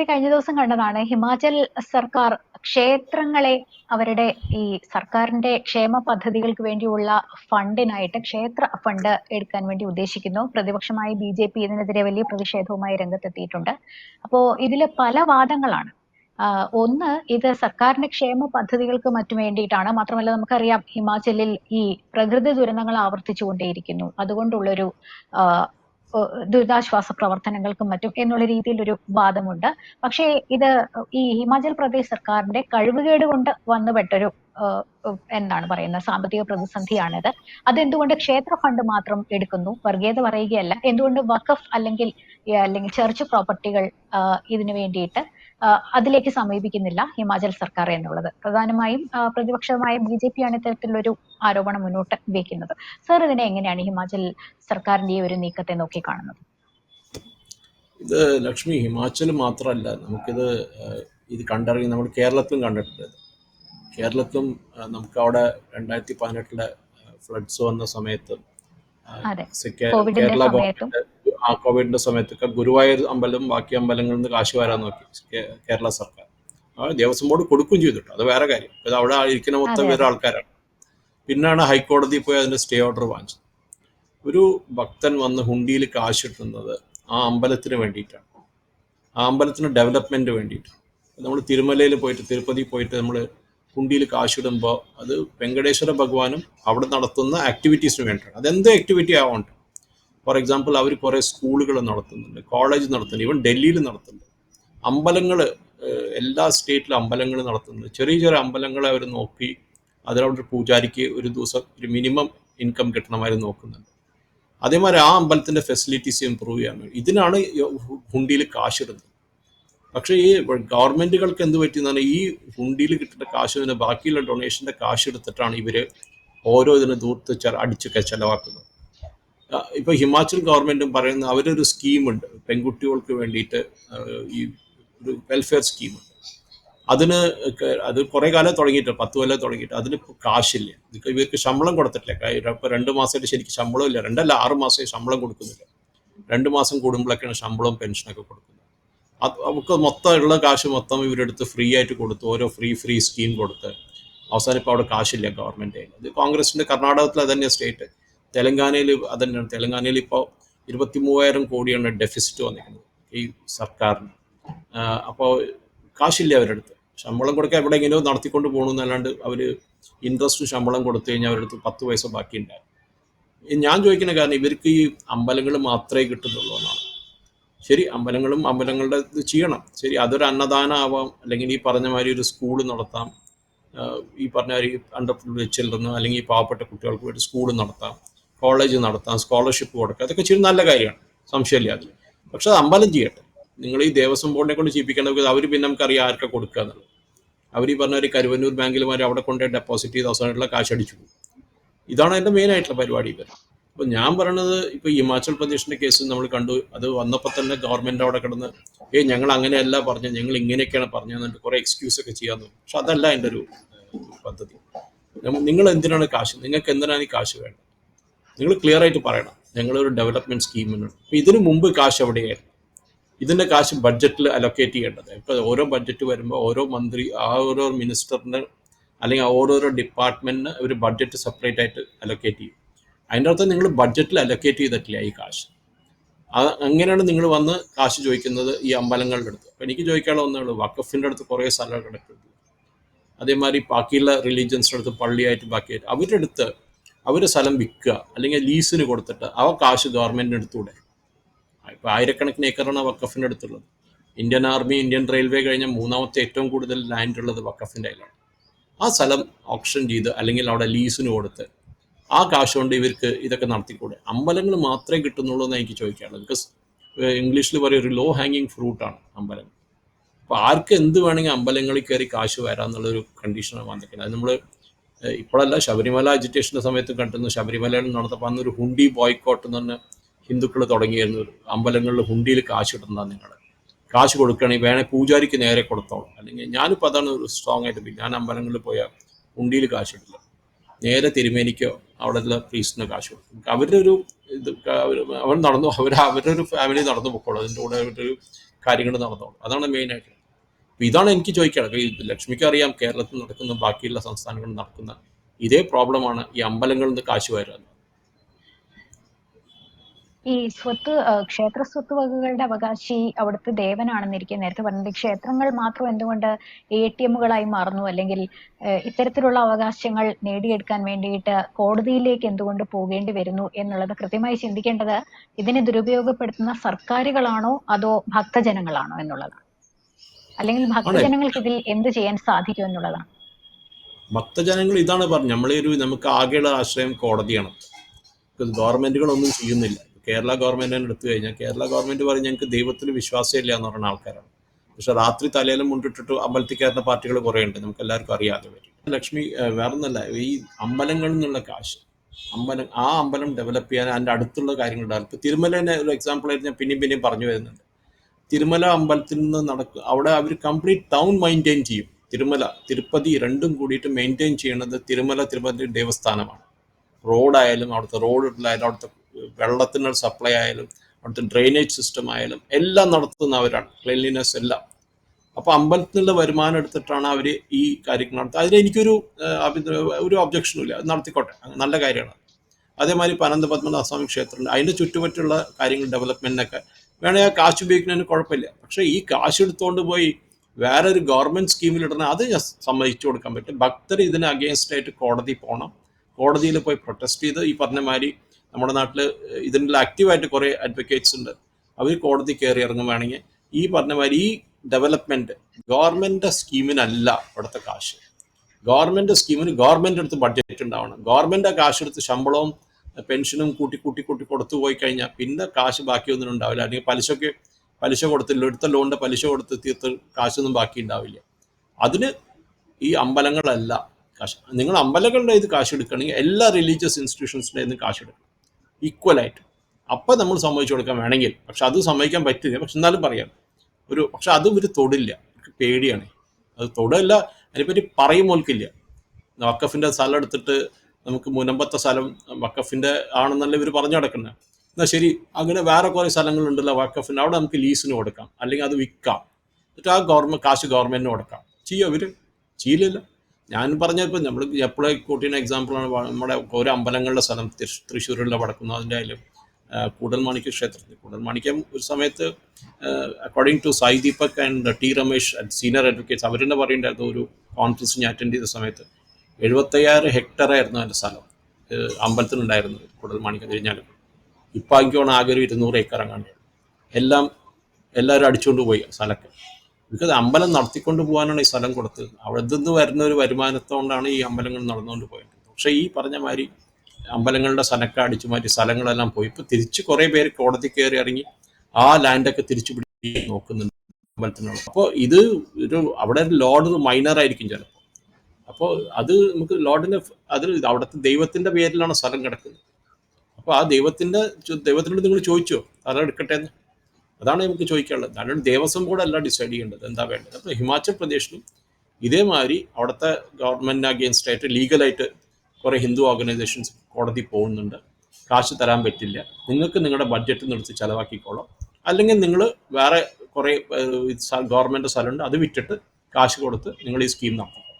ഈ കഴിഞ്ഞ ദിവസം കണ്ടതാണ് ഹിമാചൽ സർക്കാർ ക്ഷേത്രങ്ങളെ അവരുടെ ഈ സർക്കാരിന്റെ ക്ഷേമ പദ്ധതികൾക്ക് വേണ്ടിയുള്ള ഫണ്ടിനായിട്ട് ക്ഷേത്ര ഫണ്ട് എടുക്കാൻ വേണ്ടി ഉദ്ദേശിക്കുന്നു. പ്രതിപക്ഷമായി ബി ജെ പി ഇതിനെതിരെ വലിയ പ്രതിഷേധവുമായി രംഗത്തെത്തിയിട്ടുണ്ട്. അപ്പോ ഇതിൽ പല വാദങ്ങളാണ്. ഒന്ന് ഇത് സർക്കാരിന്റെ ക്ഷേമ പദ്ധതികൾക്ക് മറ്റു വേണ്ടിയിട്ടാണ്. മാത്രമല്ല നമുക്കറിയാം ഹിമാചലിൽ ഈ പ്രകൃതി ദുരന്തങ്ങൾ ആവർത്തിച്ചുകൊണ്ടേയിരിക്കുന്നു. അതുകൊണ്ടുള്ളൊരു ദുരിതാശ്വാസ പ്രവർത്തനങ്ങൾക്കും മറ്റും എന്നുള്ള രീതിയിലൊരു വാദമുണ്ട്. പക്ഷേ ഇത് ഈ ഹിമാചൽ പ്രദേശ് സർക്കാരിന്റെ കഴിവുകേട് കൊണ്ട് വന്നുപെട്ടൊരു എന്താണ് പറയുന്നത് സാമ്പത്തിക പ്രതിസന്ധിയാണിത്. അതെന്തുകൊണ്ട് ക്ഷേത്ര ഫണ്ട് മാത്രം എടുക്കുന്നു? വർഗീയത പറയുകയല്ല. എന്തുകൊണ്ട് വഖഫ് അല്ലെങ്കിൽ അല്ലെങ്കിൽ ചർച്ച് പ്രോപ്പർട്ടികൾ ഇതിനു വേണ്ടിയിട്ട് അതിലേക്ക് സമീപിക്കുന്നില്ല ഹിമാചൽ സർക്കാർ എന്നുള്ളത്. പ്രധാനമായും പ്രതിപക്ഷമായ ബി ജെ പി ആണ് ഇത്തരത്തിലൊരു ആരോപണം മുന്നോട്ട് വയ്ക്കുന്നത് സർ ഇതിനെ എങ്ങനെയാണ് ഹിമാചൽ സർക്കാരിന്റെ ഈ ഒരു നീക്കത്തെ നോക്കി കാണുന്നത് ഇത് ലക്ഷ്മി ഹിമാചൽ മാത്രമല്ല നമുക്കിത് ഇത് കണ്ടറിയും നമ്മൾ കേരളത്തിലും കണ്ടിട്ടുണ്ട്. കേരളത്തിലും നമുക്ക് അവിടെ രണ്ടായിരത്തി പതിനെട്ടിലെ ഫ്ലഡ്സ് വന്ന സമയത്ത് കേരള ഗവൺമെന്റ് ആ കോവിഡിന്റെ സമയത്തൊക്കെ ഗുരുവായൂർ അമ്പലം ബാക്കി അമ്പലങ്ങളിൽ നിന്ന് കാശ് വരാൻ നോക്കി കേരള സർക്കാർ. ദേവസ്വം ബോർഡ് കൊടുക്കുകയും ചെയ്തിട്ടു അത് വേറെ കാര്യം. അത് അവിടെ ഇരിക്കുന്ന മൊത്തം വേറെ ആൾക്കാരാണ്. പിന്നാണ് ഹൈക്കോടതി പോയി അതിന്റെ സ്റ്റേ ഓർഡർ വാങ്ങിച്ചത്. ഒരു ഭക്തൻ വന്ന് ഹുണ്ടിയിൽ കാശ് കിട്ടുന്നത് ആ അമ്പലത്തിന് വേണ്ടിയിട്ടാണ്. ആ അമ്പലത്തിന് ഡെവലപ്മെന്റ് വേണ്ടിയിട്ട് നമ്മൾ തിരുമലയിൽ പോയിട്ട് തിരുപ്പതി പോയിട്ട് നമ്മൾ കുണ്ടിയിൽ കാശിടുമ്പോൾ അത് വെങ്കടേശ്വര ഭഗവാനും അവിടെ നടത്തുന്ന ആക്ടിവിറ്റീസിന് വേണ്ടിയിട്ടാണ്. അതെന്ത് ആക്ടിവിറ്റി ആവണ്ട? ഫോർ എക്സാമ്പിൾ അവർ കുറേ സ്കൂളുകൾ നടത്തുന്നുണ്ട് കോളേജ് നടത്തുന്നുണ്ട് ഈവൻ ഡൽഹിയിൽ നടത്തുന്നുണ്ട്. അമ്പലങ്ങൾ എല്ലാ സ്റ്റേറ്റിലും അമ്പലങ്ങൾ നടത്തുന്നുണ്ട്. ചെറിയ ചെറിയ അമ്പലങ്ങളെ അവർ നോക്കി അതിലവിടെ പൂജാരിക്ക് ഒരു ദിവസം ഒരു മിനിമം ഇൻകം കിട്ടണമാതിരി നോക്കുന്നുണ്ട്. അതേമാതിരി ആ അമ്പലത്തിന്റെ ഫെസിലിറ്റീസ് ഇമ്പ്രൂവ് ചെയ്യാൻ വേണ്ടി. ഇതിനാണ് ഹുണ്ടിയിൽ കാശിടുന്നത്. പക്ഷേ ഈ ഗവൺമെന്റുകൾക്ക് എന്ത് പറ്റിയെന്നാണ് ഈ ഹുണ്ടിയിൽ കിട്ടുന്ന കാശ് ബാക്കിയുള്ള ഡൊണേഷന്റെ കാശ് എടുത്തിട്ടാണ് ഇവർ ഓരോ ഇതിനെ ദൂർത്ത് അടിച്ചൊക്കെ ചെലവാക്കുന്നത്. ആ, ഇപ്പൊ ഹിമാചൽ ഗവൺമെന്റും പറയുന്ന അവരൊരു സ്കീമുണ്ട്. പെൺകുട്ടികൾക്ക് വേണ്ടിയിട്ട് ഈ ഒരു വെൽഫെയർ സ്കീമുണ്ട്. അതിന് അത് കുറെ കാലം തുടങ്ങിയിട്ട് പത്ത് കൊല്ലം തുടങ്ങിയിട്ട് അതിന് ഇപ്പോൾ കാശില്ല. ഇവർക്ക് ശമ്പളം കൊടുത്തിട്ടില്ല. കാര്യം ഇപ്പൊ രണ്ട് മാസമായിട്ട് ശരിക്കും ശമ്പളം ഇല്ല രണ്ടല്ല ആറ് മാസമായി ശമ്പളം കൊടുക്കുന്നില്ല. രണ്ട് മാസം കൂടുമ്പോഴൊക്കെയാണ് ശമ്പളവും പെൻഷനൊക്കെ കൊടുക്കുന്നത്. അത് നമുക്ക് മൊത്തം ഉള്ള കാശ് മൊത്തം ഇവരെടുത്ത് ഫ്രീ ആയിട്ട് കൊടുത്തു ഓരോ ഫ്രീ ഫ്രീ സ്കീം കൊടുത്ത് അവസാനം ഇപ്പോൾ അവിടെ കാശില്ല ഗവൺമെന്റ് ഇത് കോൺഗ്രസിന്റെ കർണാടകത്തിൽ അതന്നെ സ്റ്റേറ്റ് തെലങ്കാനയിൽ അതന്നെയാണ് തെലങ്കാനയിൽ ഇപ്പോൾ ഇരുപത്തി മൂവായിരം കോടിയാണ് ഡെഫിസിറ്റ് വന്നിരിക്കുന്നത് ഈ സർക്കാരിന്. അപ്പോൾ കാശില്ല അവരുടെ അടുത്ത് ശമ്പളം കൊടുക്കാൻ എങ്ങനെയോ നടത്തിക്കൊണ്ട് പോകണമെന്നല്ലാണ്ട് അവർ ഇൻട്രസ്റ്റ് ശമ്പളം കൊടുത്തു കഴിഞ്ഞാൽ അവരുടെ അടുത്ത് പത്ത് പൈസ ബാക്കി ഞാൻ ചോദിക്കുന്ന കാരണം ഇവർക്ക് ഈ അമ്പലങ്ങൾ മാത്രമേ കിട്ടുന്നുള്ളൂ എന്നാണ്. ശരി അമ്പലങ്ങളും അമ്പലങ്ങളുടെ ഇത് ചെയ്യണം. ശരി അതൊരു അന്നദാനം ആവാം. അല്ലെങ്കിൽ ഈ പറഞ്ഞ മാതിരി ഒരു സ്കൂൾ നടത്താം. ഈ പറഞ്ഞ മാതിരി അണ്ടർ ചിൽഡ്രന് അല്ലെങ്കിൽ പാവപ്പെട്ട കുട്ടികൾക്ക് വേണ്ടി സ്കൂൾ നടത്താം. കോളേജ് നടത്താം സ്കോളർഷിപ്പ് കൊടുക്കുക. അതൊക്കെ ചെയ്ത് നല്ല കാര്യമാണ്. സംശയമില്ല അതിൽ പക്ഷെ അത് അമ്പലം ചെയ്യട്ടെ. നിങ്ങൾ ഈ ദേവസ്വം ബോർഡിനെ കൊണ്ട് ചെയ്യിപ്പിക്കേണ്ടത് അവർ പിന്നെ നമുക്കറിയാം ആർക്കെ കൊടുക്കുക എന്നുള്ളത്. അവർ ഈ പറഞ്ഞ ഒരു കരുവന്നൂർ ബാങ്കിലുമാർ അവിടെ കൊണ്ട് ഡെപ്പോസിറ്റ് ചെയ്ത് അവസാനമായിട്ടുള്ള കാശ് അടിച്ചു പോകും. ഇതാണ് എന്റെ മെയിൻ ആയിട്ടുള്ള പരിപാടി ഇവർ അപ്പോൾ ഞാൻ പറയണത് ഇപ്പോൾ ഹിമാചൽ പ്രദേശിന്റെ കേസ് നമ്മൾ കണ്ടു. അത് വന്നപ്പോൾ തന്നെ ഗവൺമെന്റ് അവിടെ കിടന്ന് ഏയ് ഞങ്ങൾ അങ്ങനെയല്ല പറഞ്ഞു ഞങ്ങൾ ഇങ്ങനെയൊക്കെയാണ് പറഞ്ഞു എന്നിട്ട് കുറേ എക്സ്ക്യൂസ് ഒക്കെ ചെയ്യാൻ തോന്നും പക്ഷെ അതല്ല എന്റെ ഒരു പദ്ധതി. നിങ്ങൾ എന്തിനാണ് കാശ്? നിങ്ങൾക്ക് എന്തിനാണ് ഈ കാശ് വേണ്ടത്? നിങ്ങൾ ക്ലിയർ ആയിട്ട് പറയണം. ഞങ്ങളൊരു ഡെവലപ്മെന്റ് സ്കീമിന് ഇതിനു മുമ്പ് കാശ് എവിടെയായിരുന്നു? ഇതിന്റെ കാശ് ബഡ്ജറ്റിൽ അലൊക്കേറ്റ് ചെയ്യേണ്ടത്. ഇപ്പൊ ഓരോ ബഡ്ജറ്റ് വരുമ്പോൾ ഓരോ മന്ത്രി ആ ഓരോ മിനിസ്റ്ററിന് അല്ലെങ്കിൽ ഓരോരോ ഡിപ്പാർട്ട്മെന്റിന് ഒരു ബഡ്ജറ്റ് സെപ്പറേറ്റ് ആയിട്ട് അലൊക്കേറ്റ് ചെയ്യും. അതിന്റെ അർത്ഥം നിങ്ങൾ ബഡ്ജറ്റിൽ അലൊക്കേറ്റ് ചെയ്തിട്ടില്ല ഈ കാശ്. അങ്ങനെയാണ് നിങ്ങൾ വന്ന് കാശ് ചോദിക്കുന്നത് ഈ അമ്പലങ്ങളുടെ അടുത്ത്. അപ്പം എനിക്ക് ചോദിക്കാനുള്ള ഒന്നേ ഉള്ളൂ. വക്കഫിന്റെ അടുത്ത് കുറേ സ്ഥലം കിടക്കുന്നുണ്ട് അതേമാതിരി ബാക്കിയുള്ള റിലീജിയൻസിന്റെ അടുത്ത് പള്ളിയായിട്ട് ബാക്കിയായിട്ട് അവരുടെ അടുത്ത് അവർ സ്ഥലം വിൽക്കുക അല്ലെങ്കിൽ ലീസിന് കൊടുത്തിട്ട് അവ കാശ് ഗവൺമെന്റിന് എടുത്തൂടെ? ഇപ്പൊ ആയിരക്കണക്കിന് ഏക്കറാണ് വക്കഫിന്റെ അടുത്തുള്ളത്. ഇന്ത്യൻ ആർമി ഇന്ത്യൻ റെയിൽവേ കഴിഞ്ഞ മൂന്നാമത്തെ ഏറ്റവും കൂടുതൽ ലാൻഡ് ഉള്ളത് വക്കഫിന്റെ കയ്യിലാണ്. ആ സ്ഥലം ഓപ്ഷൻ ചെയ്ത് അല്ലെങ്കിൽ അവിടെ ലീസിന് കൊടുത്ത് ആ കാശ് കൊണ്ട് ഇവർക്ക് ഇതൊക്കെ നടത്തിക്കൂടെ? അമ്പലങ്ങൾ മാത്രമേ കിട്ടുന്നുള്ളൂ എന്ന് എനിക്ക് ചോദിക്കാനുള്ളത്. ബിക്കോസ് ഇംഗ്ലീഷിൽ പറയും ഒരു ലോ ഹാങ്ങിങ് ഫ്രൂട്ടാണ് അമ്പലങ്ങൾ അപ്പോൾ ആർക്ക് എന്ത് വേണമെങ്കിൽ അമ്പലങ്ങളിൽ കയറി കാശ് വരാമെന്നുള്ളൊരു കണ്ടീഷനാണ് വന്നിരിക്കുന്നത്. അത് നമ്മൾ ഇപ്പോഴല്ല ശബരിമല അജിറ്റേഷന്റെ സമയത്ത് കണ്ടുന്നു ശബരിമലയിൽ നടന്നപ്പോൾ അന്നൊരു ഹുണ്ടി ബോയ്ക്കോട്ട് എന്ന് പറഞ്ഞ ഹിന്ദുക്കൾ തുടങ്ങിയിരുന്നു. അമ്പലങ്ങളിൽ ഹുണ്ടിയിൽ കാശ് കിട്ടുന്നതാണ് നിങ്ങൾ കാശ് കൊടുക്കുകയാണെങ്കിൽ വേണേൽ പൂജാരിക്ക് നേരെ കൊടുത്തോളൂ. അല്ലെങ്കിൽ ഞാനിപ്പോൾ അതാണ് ഒരു സ്ട്രോങ് ആയിട്ട് ഞാൻ അമ്പലങ്ങളിൽ പോയാൽ ഹുണ്ടിയിൽ കാശ് കിട്ടില്ല. നേരെ തിരുമേനിക്കോ അവിടെയുള്ള പ്രീസ്റ്റിന് കാശ് കൊടുക്കും. അവരുടെ ഒരു ഇത് അവർ നടന്നു അവർ അവരുടെ ഒരു ഫാമിലി നടന്നു പോയിക്കോളൂ അതിന്റെ കൂടെ അവരുടെ ഒരു കാര്യങ്ങൾ നടന്നോളൂ. അതാണ് മെയിനായിട്ട് അപ്പോൾ ഇതാണ് എനിക്ക് ചോദിക്കാനുള്ളത്. ലക്ഷ്മിക്ക് അറിയാം കേരളത്തിൽ നടക്കുന്ന ബാക്കിയുള്ള സംസ്ഥാനങ്ങളിൽ നടക്കുന്ന ഇതേ പ്രോബ്ലമാണ് ഈ അമ്പലങ്ങളിൽ നിന്ന് കാശ് വരുന്നത് ഈ സ്വത്ത് ക്ഷേത്ര സ്വത്ത് വകകളുടെ അവകാശി അവിടുത്തെ ദേവനാണെന്നിരിക്കെ നേരത്തെ പറഞ്ഞത്. ക്ഷേത്രങ്ങൾ മാത്രം എന്തുകൊണ്ട് എ ടി എമ്മുകളായി മാറുന്നു? അല്ലെങ്കിൽ ഇത്തരത്തിലുള്ള അവകാശങ്ങൾ നേടിയെടുക്കാൻ വേണ്ടിയിട്ട് കോടതിയിലേക്ക് എന്തുകൊണ്ട് പോകേണ്ടി വരുന്നു എന്നുള്ളത് കൃത്യമായി ചിന്തിക്കേണ്ടത് ഇതിനെ ദുരുപയോഗപ്പെടുത്തുന്ന സർക്കാരുകളാണോ അതോ ഭക്തജനങ്ങളാണോ എന്നുള്ളതാണ്. അല്ലെങ്കിൽ ഭക്തജനങ്ങൾക്ക് ഇതിൽ എന്ത് ചെയ്യാൻ സാധിക്കും എന്നുള്ളതാണ്. ഭക്തജനങ്ങൾ ഇതാണ് പറഞ്ഞത്. നമ്മളെ ഒരു നമുക്ക് ആകെയുള്ള ആശ്രയം കോടതിയാണ്. ഗവൺമെന്റുകളൊന്നും ചെയ്യുന്നില്ല. കേരള ഗവൺമെന്റ് തന്നെ എടുത്തു കഴിഞ്ഞാൽ കേരള ഗവൺമെന്റ് പറയും ഞങ്ങൾക്ക് ദൈവത്തിൽ വിശ്വാസമില്ല എന്ന് പറയുന്ന ആൾക്കാരാണ്. പക്ഷെ രാത്രി തലയിലും മുണ്ടിട്ടിട്ട് അമ്പലത്തിൽ കയറുന്ന പാർട്ടികൾ കുറേ ഉണ്ട് നമുക്ക് എല്ലാവർക്കും അറിയാതെ വരും ലക്ഷ്മി വേറെ വേറൊന്നല്ല. ഈ അമ്പലങ്ങളിൽ നിന്നുള്ള കാശ്. അമ്പലം ആ അമ്പലം ഡെവലപ്പ് ചെയ്യാൻ അതിന്റെ അടുത്തുള്ള കാര്യങ്ങൾ ഡെവലപ്പ് ഇപ്പൊ തിരുമലേനെ ഒരു എക്സാമ്പിൾ ആയിട്ട് ഞാൻ പിന്നെയും പിന്നെയും പറഞ്ഞു വരുന്നുണ്ട്. തിരുമല അമ്പലത്തിൽ നിന്ന് നടക്കുക അവിടെ അവർ കംപ്ലീറ്റ് ടൗൺ മെയിന്റെയിൻ ചെയ്യും. തിരുമല തിരുപ്പതി രണ്ടും കൂടിയിട്ട് മെയിന്റെയിൻ ചെയ്യുന്നത് തിരുമല തിരുപ്പതി ദേവസ്ഥാനമാണ്. റോഡായാലും അവിടുത്തെ റോഡിലായാലും അവിടുത്തെ വെള്ളത്തിനുള്ള സപ്ലൈ ആയാലും അവിടുത്തെ ഡ്രെയിനേജ് സിസ്റ്റം ആയാലും എല്ലാം നടത്തുന്നവരാണ് ക്ലീൻലിനെസ് എല്ലാം. അപ്പോൾ അമ്പലത്തിനുള്ള വരുമാനം എടുത്തിട്ടാണ് അവർ ഈ കാര്യങ്ങൾ നടത്തുന്നത് എനിക്കൊരു ഒരു ഒബ്ജക്ഷനും ഇല്ല. നടത്തിക്കോട്ടെ. നല്ല കാര്യമാണ്. അതേമാതിരി ഇപ്പം അനന്ത പത്മനാഭ സ്വാമി ക്ഷേത്രമുണ്ട്. അതിന്റെ ചുറ്റുപറ്റുള്ള കാര്യങ്ങൾ ഡെവലപ്മെന്റിനൊക്കെ വേണമെങ്കിൽ ആ കാശ് ഉപയോഗിക്കുന്നതിന് കുഴപ്പമില്ല. പക്ഷേ ഈ കാശ് എടുത്തുകൊണ്ട് പോയി വേറെ ഒരു ഗവൺമെന്റ് സ്കീമിൽ അത് സമ്മതിച്ചു കൊടുക്കാൻ പറ്റും. ഭക്തർ ഇതിന് അഗേൻസ്റ്റ് ആയിട്ട് കോടതി പോകണം കോടതിയിൽ പോയി പ്രൊട്ടസ്റ്റ് ചെയ്ത് ഈ പറഞ്ഞ മാതിരി നമ്മുടെ നാട്ടിൽ ഇതിന്റെ ആക്റ്റീവായിട്ട് കുറേ അഡ്വക്കേറ്റ്സ് ഉണ്ട്. അവർ കോടതി കയറി ഇറങ്ങും വേണമെങ്കിൽ ഈ പറഞ്ഞ മാതിരി ഈ ഡെവലപ്മെന്റ് ഗവൺമെന്റ് സ്കീമിനല്ല ഇവിടുത്തെ കാശ്. ഗവൺമെന്റ് സ്കീമിന് ഗവൺമെന്റ് അടുത്ത് ബഡ്ജറ്റ് ഉണ്ടാവണം. ഗവൺമെന്റ് ആ കാശ് എടുത്ത് ശമ്പളവും പെൻഷനും കൂട്ടി കൂട്ടി കൂട്ടി കൊടുത്തു പോയി കഴിഞ്ഞാൽ പിന്നെ കാശ് ബാക്കിയൊന്നും ഉണ്ടാവില്ല. അല്ലെങ്കിൽ പലിശയ്ക്ക് പലിശ കൊടുത്തില്ല. എടുത്ത ലോണിന്റെ പലിശ കൊടുത്ത് തീർത്ത് കാശൊന്നും ബാക്കി ഉണ്ടാവില്ല. അതിന് ഈ അമ്പലങ്ങളല്ല കാശ്. നിങ്ങൾ അമ്പലങ്ങളുടെ ഇത് കാശ് എടുക്കണമെങ്കിൽ എല്ലാ റിലീജിയസ് ഇൻസ്റ്റിറ്റ്യൂഷൻസിന്റെ നിന്ന് കാശ് എടുക്കണം. ഈക്വലായിട്ട് അപ്പം നമ്മൾ സമ്മതിച്ചു കൊടുക്കാൻ വേണമെങ്കിൽ. പക്ഷെ അത് സമ്മതിക്കാൻ പറ്റില്ല. പക്ഷെ എന്നാലും പറയാം. ഒരു പക്ഷെ അതും ഒരു തൊടില്ല. പേടിയാണ്. അത് തൊടല്ല. അതിനെപ്പറ്റി പറയും പോൽക്കില്ല വക്കഫിന്റെ സ്ഥലം എടുത്തിട്ട് നമുക്ക് മുനമ്പത്തെ സ്ഥലം വക്കഫിന്റെ ആണെന്നല്ല ഇവർ പറഞ്ഞു കിടക്കുന്നത് എന്നാൽ ശരി അങ്ങനെ വേറെ കുറേ സ്ഥലങ്ങളുണ്ടല്ലോ വക്കഫിന് അവിടെ നമുക്ക് ലീസിന് കൊടുക്കാം. അല്ലെങ്കിൽ അത് വിൽക്കാം. എന്നിട്ട് ആ ഗവൺമെന്റ് കാശ് ഗവൺമെന്റിന് കൊടുക്കാം. ചെയ്യോ ഇവർ ചെയ്യില്ല ഞാൻ പറഞ്ഞപ്പോൾ നമ്മൾ എപ്പോഴും കൂട്ടിയ എക്സാമ്പിളാണ് നമ്മുടെ ഓരോ അമ്പലങ്ങളുടെ സ്ഥലം തൃശ്- തൃശ്ശൂരിലെ വടക്കുന്നതിന്റെ ആയാലും. കൂടൽമാണിക്യ ക്ഷേത്രത്തിൽ. കൂടൽമാണിക്യം ഒരു സമയത്ത് according to Sai Deepak and T Ramesh senior advocates അവർ തന്നെ പറയേണ്ടായിരുന്നു ഒരു കോൺഫറൻസ് ഞാൻ അറ്റൻഡ് ചെയ്ത സമയത്ത്. എഴുപത്തയ്യായിരം ഹെക്ടറായിരുന്നു അതിന്റെ സ്ഥലം. അമ്പലത്തിനുണ്ടായിരുന്നു അമ്പലത്തിനുണ്ടായിരുന്നത് കൂടൽമാണിക്യം കഴിഞ്ഞാൽ ഇപ്പം എനിക്കാണ് ആകെ ഒരു ഇരുന്നൂറ് ഏക്കർ അങ്ങാണ്ട് എല്ലാം എല്ലാവരും അടിച്ചുകൊണ്ട് പോയി സ്ഥലമൊക്കെ. ബിക്കോസ് അമ്പലം നടത്തിക്കൊണ്ട് പോകാനാണ് ഈ സ്ഥലം കൊടുത്തത്. അവിടെ നിന്ന് വരുന്ന ഒരു വരുമാനത്തോണ്ടാണ് ഈ അമ്പലങ്ങൾ നടന്നുകൊണ്ട് പോയത്. പക്ഷേ ഈ പറഞ്ഞ മാതിരി അമ്പലങ്ങളുടെ സ്ഥലമൊക്കെ അടിച്ചു മാറ്റി സ്ഥലങ്ങളെല്ലാം പോയി. ഇപ്പൊ തിരിച്ച് കുറെ പേര് കോടതി കയറി ഇറങ്ങി ആ ലാൻഡൊക്കെ തിരിച്ചു പിടിക്കാൻ നോക്കുന്നുണ്ട് അമ്പലത്തിനുള്ള. അപ്പോൾ ഇത് ഒരു അവിടെ ഒരു ലോഡ് മൈനർ ആയിരിക്കും ചിലപ്പോൾ അപ്പോൾ അത് നമുക്ക് ലോഡിന് അതിൽ അവിടുത്തെ ദൈവത്തിന്റെ പേരിലാണ് സ്ഥലം കിടക്കുന്നത്. അപ്പോൾ ആ ദൈവത്തിന്റെ ദൈവത്തിനോട് നിങ്ങൾ ചോദിച്ചോ? സ്ഥലം എടുക്കട്ടെ എന്ന് അതാണ് നമുക്ക് ചോദിക്കാനുള്ളത്. അല്ലാണ്ട് ദേവസ്വം കൂടെ അല്ല ഡിസൈഡ് ചെയ്യേണ്ടത്. എന്താ വേണ്ടത്? അപ്പോൾ ഹിമാചൽ പ്രദേശിലും ഇതേമാതിരി അവിടുത്തെ ഗവൺമെന്റിന് അഗേൻസ്റ്റ് ആയിട്ട് ലീഗലായിട്ട് കുറേ ഹിന്ദു ഓർഗനൈസേഷൻസ് കോടതി പോകുന്നുണ്ട്. കാശ് തരാൻ പറ്റില്ല. നിങ്ങൾക്ക് നിങ്ങളുടെ ബഡ്ജറ്റ് എടുത്ത് ചിലവാക്കിക്കോളാം. അല്ലെങ്കിൽ നിങ്ങൾ വേറെ കുറേ ഗവൺമെന്റ് സ്ഥലമുണ്ട് അത് വിറ്റിട്ട് കാശ് കൊടുത്ത് നിങ്ങൾ ഈ സ്കീം നടത്തും